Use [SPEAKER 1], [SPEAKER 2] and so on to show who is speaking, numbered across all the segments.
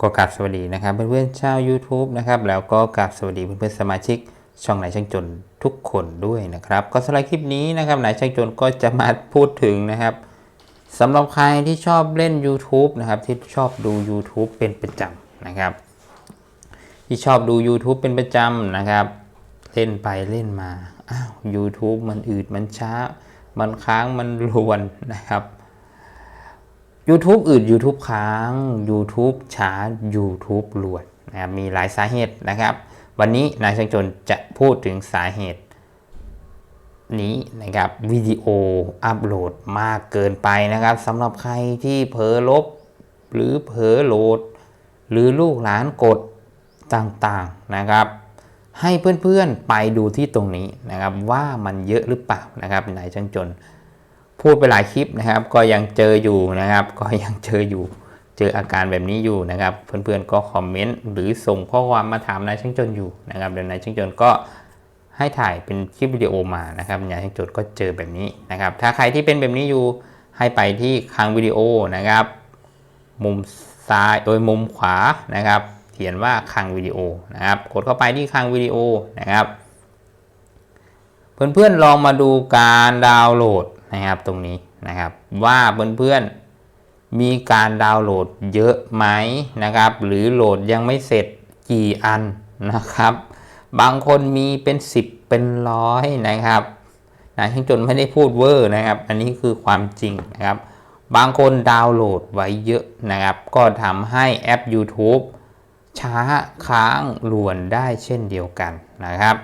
[SPEAKER 1] ก็กราบสวัสดีนะครับ เพื่อนๆชาว YouTube นะครับแล้วก็กราบสวัสดีเพื่อนๆสมาชิก ช่องนายช่างจนทุกคนด้วยนะครับก็สำหรับคลิปนี้นะครับนายช่างจนก็จะมาพูดถึงนะครับสำหรับใครที่ชอบเล่น YouTube นะครับที่ชอบดู YouTube เป็นประจำนะครับ ที่ชอบดู YouTube เป็นประจำนะครับ เล่นไปเล่นมาอ้าว YouTube มันอืดมันช้า มันค้างมันรวนนะครับ YouTube อืด YouTube ค้าง YouTube ช้า YouTube รวนนะครับมีหลายสาเหตุนะครับ วันนี้นายช่างจนจะพูดถึงสาเหตุ นี้นะครับวิดีโออัปโหลดมากเกินไปนะครับสำหรับใครที่เผลอลบ หรือเผลอโหลด หรือลูกหลานกดต่างๆนะครับ ให้เพื่อนๆไปดูที่ตรงนี้นะครับว่ามันเยอะหรือเปล่านะครับนายช่างจน พูดไปหลายคลิปนะครับ ก็ยังเจออยู่นะครับ ก็ยังเจออยู่ เจออาการแบบนี้อยู่นะครับ เพื่อนๆก็คอมเมนต์หรือส่งข้อความมาถามนายช่างจนอยู่นะครับเดี๋ยวนายช่างจนก็ให้ถ่ายเป็นคลิปวิดีโอมานะครับนายช่างจนก็เจอแบบนี้นะครับ ถ้าใครที่เป็นแบบนี้อยู่ให้ไปที่คลังวิดีโอนะครับ มุมซ้ายโดยมุมขวานะครับ เขียนว่าคลังวิดีโอนะครับ กดเข้าไปที่คลังวิดีโอนะครับ เพื่อนๆลองมาดูการดาวน์โหลด นะครับตรงนี้นะครับ ว่าเพื่อนๆมีการดาวน์โหลดเยอะไหมนะครับ หรือโหลดยังไม่เสร็จกี่อันนะครับ บางคนมีเป็น 10 เป็นร้อยนะครับนะช่างจนไม่ได้พูดเวอร์นะครับ อันนี้คือความจริงนะครับ บางคนดาวน์โหลดไว้เยอะนะครับ ก็ทำให้แอป YouTube ช้าค้างรวนได้เช่นเดียวกันนะครับ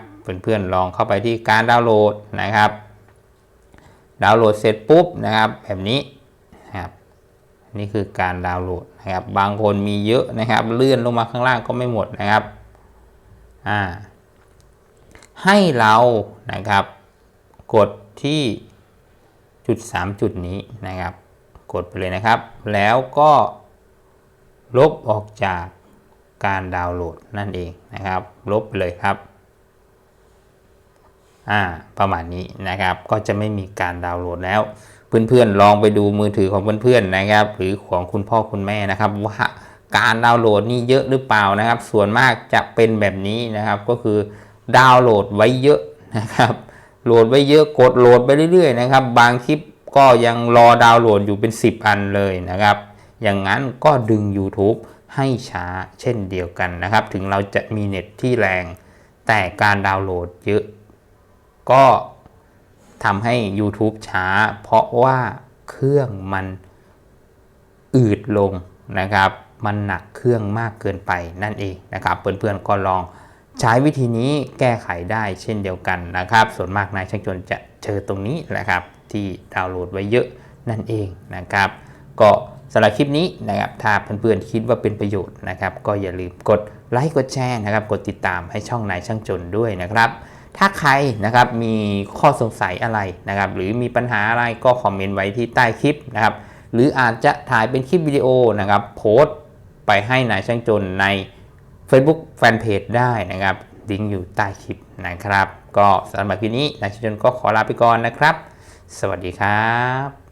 [SPEAKER 1] เพื่อนๆลองเข้าไปที่การดาวน์โหลดนะครับ ดาวน์โหลดเสร็จปุ๊บนะครับ แบบนี้นะครับนี่คือการดาวน์โหลดนะครับ บางคนมีเยอะนะครับ เลื่อนลงมาข้างล่างก็ไม่หมดนะครับอ่าให้เรานะครับ กดที่จุด 3 จุดนี้นะครับ กดไปเลยนะครับ แล้วก็ลบออกจากการดาวน์โหลดนั่นเองนะครับ ลบไปเลยครับ อ่าประมาณนี้นะครับก็จะไม่มีการดาวน์โหลดแล้ว เพื่อนๆลองไปดูมือถือของเพื่อนๆนะครับ หรือของคุณพ่อคุณแม่นะครับว่าการดาวน์โหลดนี่เยอะหรือเปล่านะครับ ส่วนมากจะเป็นแบบนี้นะครับก็คือดาวน์โหลดไว้เยอะนะครับโหลดไว้เยอะกดโหลดไปเรื่อยๆนะครับ บางคลิปก็ยังรอดาวน์โหลดอยู่เป็น 10 อันเลยนะครับ อย่างนั้นก็ดึง YouTube ให้ช้าเช่นเดียวกันนะครับ ถึงเราจะมีเน็ตที่แรง แต่การดาวน์โหลดเยอะ ก็ทำให้ YouTube ช้า เพราะว่าเครื่องมันอืดลงนะครับ มันหนักเครื่องมากเกินไปนั่นเองนะครับเพื่อนๆก็ลองใช้วิธีนี้แก้ไขได้เช่นเดียวกันนะครับ ส่วนมากนายช่างจนจะเจอตรงนี้แหละครับ ที่ดาวน์โหลดไว้เยอะนั่นเองนะครับ ก็สำหรับคลิปนี้นะครับ ถ้าเพื่อนๆคิดว่าเป็นประโยชน์นะครับ ก็อย่าลืมกดไลค์กดแชร์นะครับ กดติดตามให้ช่องนายช่างจนด้วยนะครับ ถ้าใครนะครับมีข้อสงสัยอะไรนะครับ หรือมีปัญหาอะไรก็คอมเมนต์ไว้ที่ใต้คลิปนะครับ หรืออาจจะถ่ายเป็นคลิปวิดีโอนะครับ โพสต์ไปให้นายช่างจนใน Facebook Fanpage ได้นะครับลิงก์อยู่ใต้คลิปนะครับ ก็สำหรับคลิปนี้นายช่างจนก็ขอลาไปก่อนนะครับ สวัสดีครับ